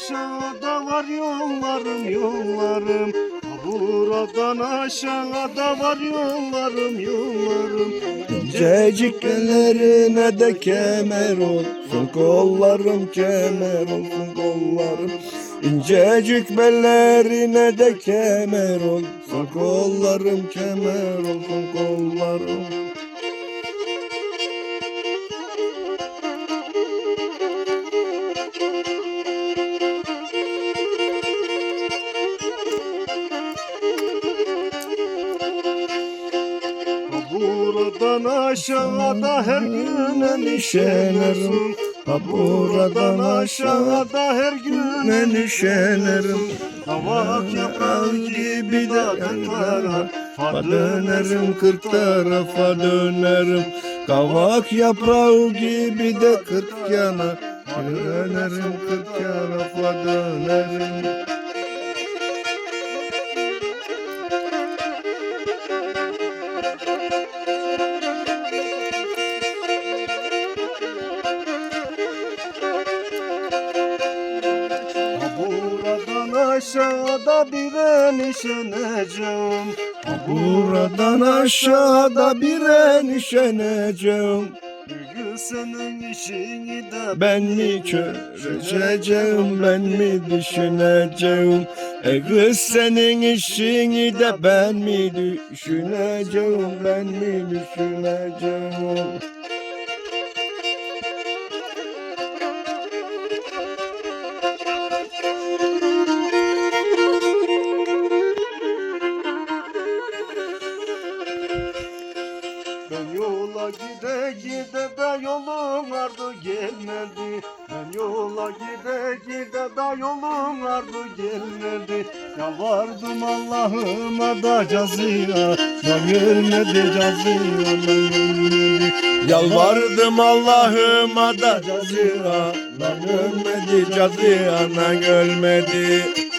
Aşağıda var yollarım yollarım. Buradan aşağıda var yollarım yollarım. İncecik ellerine de kemer olsun kollarım kemer olsun kollarım. İncecik bellerine de kemer olsun kollarım kemer olsun kollarım buradan aşağıda her gün endişelerim Ha buradan aşağıda her gün endişelerim Kavak yaprağı gibi de kırklara Fa dönerim kırk tarafa dönerim. Kavak yaprağı gibi de kırk yana. Dönerim kırk tarafa dönerim aşağıda bir enişeneceğim. Ha Buradan aşağıda bir enişeneceğim. Bugün senin işini de Ben mi çözeceğim ben mi düşüneceğim? E kız senin işini de ben mi düşüneceğim ben mi düşüneceğim Ben yola gide gide de yolum ardı gelmedi. Ben yola gide gide de yolum ardı gelmedi. Yalvardım Allah'ıma da cazıya Da gelmedi cazıya da gelmedi Yalvardım Allah'ıma da cazıya Lan ölmedi cazıyana gelmedi Doğdu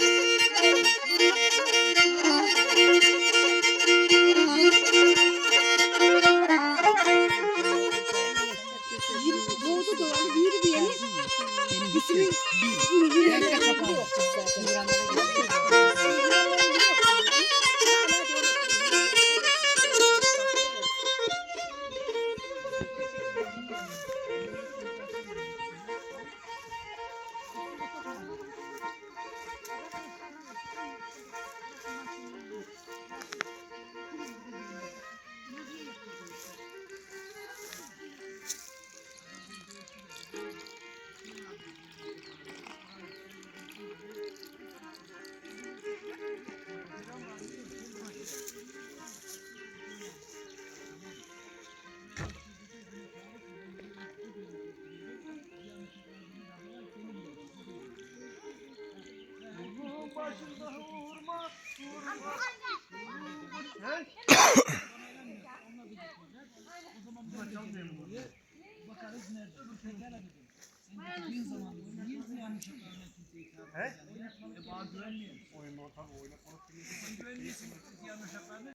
Bütün Başımda hurma, hurma. O zaman bunlar çalmayalım oraya. Bakarız nerede öbür tekrar edelim. Sen gittiğin zaman niye ziyan çıkarmaya kimseyi çağırmıyorsun? He? E bana güvenmeyin. Oyun tabii oyuna konuştuğumuz. Güvenmeyesin ziyan uşaklarına.